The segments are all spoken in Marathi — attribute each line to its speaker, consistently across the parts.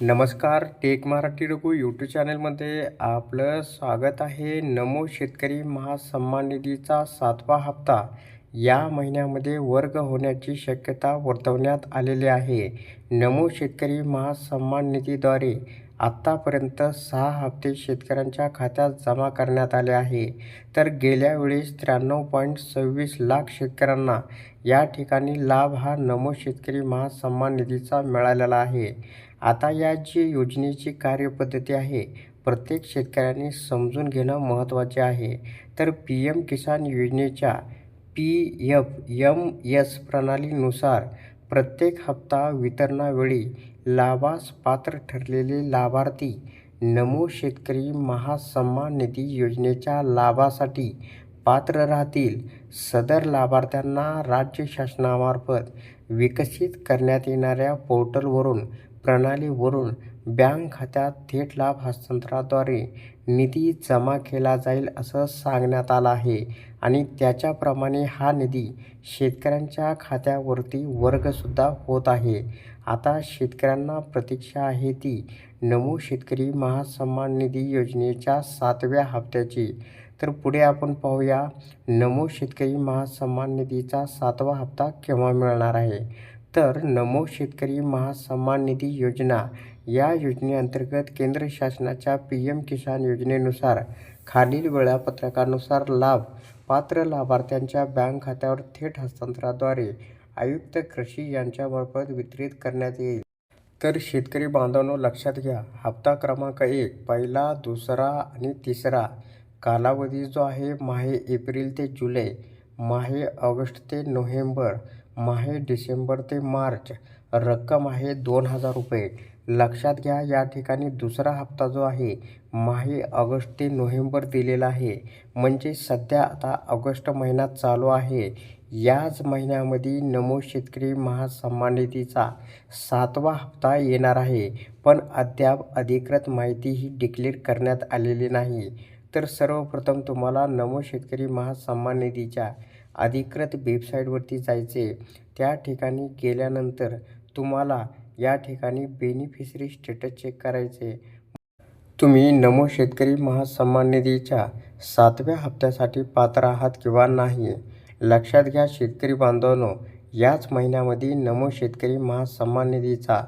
Speaker 1: नमस्कार टेक मराठी रघु यूट्यूब चॅनलमध्ये आपलं स्वागत आहे. नमो शेतकरी महासन्मान निधीचा सातवा हप्ता या महिन्यामध्ये वर्ग होण्याची शक्यता वर्तवण्यात आलेली आहे. नमो शेतकरी महासन्मान निधीद्वारे आत्तापर्यंत सहा हप्ते शेतकऱ्यांच्या खात्यात जमा करण्यात आले आहे. तर गेल्या वेळेस त्र्याण्णव पॉईंट सव्वीस लाख शेतकऱ्यांना या ठिकाणी लाभ हा नमो शेतकरी महासन्मान निधीचा मिळालेला आहे. आता या जी योजनेची कार्यपद्धती आहे प्रत्येक शेतकऱ्यांनी समजून घेणं महत्त्वाचे आहे. तर पी एम किसान योजनेच्या पी एफ एम एस प्रणालीनुसार प्रत्येक हप्ता वितरणावेळी लाभास पात्र ठरलेले लाभार्थी नमो शेतकरी महासन्मान निधी योजनेच्या लाभासाठी पात्र राहतील. सदर लाभार्थ्यांना राज्य शासनामार्फत विकसित करण्यात येणाऱ्या पोर्टलवरून प्रणालीवरून बँक खात्यात थेट लाभ हस्तांतरणाद्वारे निधी जमा केला जाईल असं सांगण्यात आलं आहे. आणि त्याच्याप्रमाणे हा निधी शेतकऱ्यांच्या खात्यावरती वर्गसुद्धा होत आहे. आता शेतकऱ्यांना प्रतीक्षा आहे ती नमो शेतकरी महासन्मान निधी योजनेच्या सातव्या हप्त्याची. तर पुढे आपण पाहूया नमो शेतकरी महासन्मान निधीचा सातवा हप्ता केव्हा मिळणार आहे? तर नमो शेतकरी महासन्मान निधी योजना या योजनेअंतर्गत केंद्र शासनाच्या पी एम किसान योजनेनुसार खालील वेळापत्रकानुसार लाभ पात्र लाभार्थ्यांच्या बँक खात्यावर थेट हस्तांतराद्वारे आयुक्त कृषी यांच्यामार्फत वितरित करण्यात येईल. तर शेतकरी बांधवांनो लक्षात घ्या हप्ता क्रमांक एक पहिला दुसरा आणि तिसरा कालावधी जो आहे माहे एप्रिल ते जुलै माहे ऑगस्ट ते नोव्हेंबर माहे डिसेंबर ते मार्च. रक्कम आहे दोन हजार रुपये. लक्षात घ्या या ठिकाणी दुसरा हप्ता जो आहे माहे ऑगस्ट ते नोव्हेंबर दिलेला आहे. म्हणजे सध्या आता ऑगस्ट महिना चालू आहे. याच महिन्यामध्ये नमो शेतकरी महासन्मान निधीचा सातवा हप्ता येणार आहे. पण अद्याप अधिकृत माहिती ही डिक्लेअर करण्यात आलेली नाही. तर सर्वप्रथम तुम्हाला नमो शेतकरी महासन्मान निधीच्या अधिकृत वेबसाईटवरती जायचे. त्या ठिकाणी गेल्यानंतर तुम्हाला या ठिकाणी बेनिफिशरी स्टेटस चेक करायचे. तुम्ही नमो शेतकरी महासन्मान निधीच्या सातव्या हप्त्यासाठी पात्र आहात किंवा नाही लक्षात घ्या शेतकरी बांधवांनो याच महिन्यामध्ये नमो शेतकरी महासन्मान निधीचा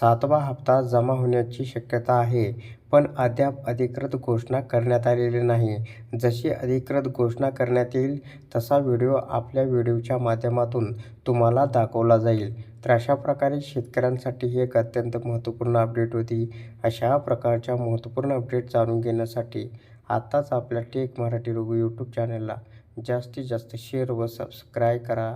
Speaker 1: सातवा हप्ता जमा होण्याची शक्यता आहे. पण अद्याप अधिकृत घोषणा करण्यात आलेली नाही. जशी अधिकृत घोषणा करण्यात येईल तसा व्हिडिओ आपल्या व्हिडिओच्या माध्यमातून तुम्हाला दाखवला जाईल. तर अशा प्रकारे शेतकऱ्यांसाठी ही एक अत्यंत महत्त्वपूर्ण अपडेट होती. अशा प्रकारच्या महत्त्वपूर्ण अपडेट जाणून घेण्यासाठी आत्ताच आपल्या टेक मराठी रघु यूट्यूब चॅनलला जास्तीत जास्त शेअर व सबस्क्राईब करा.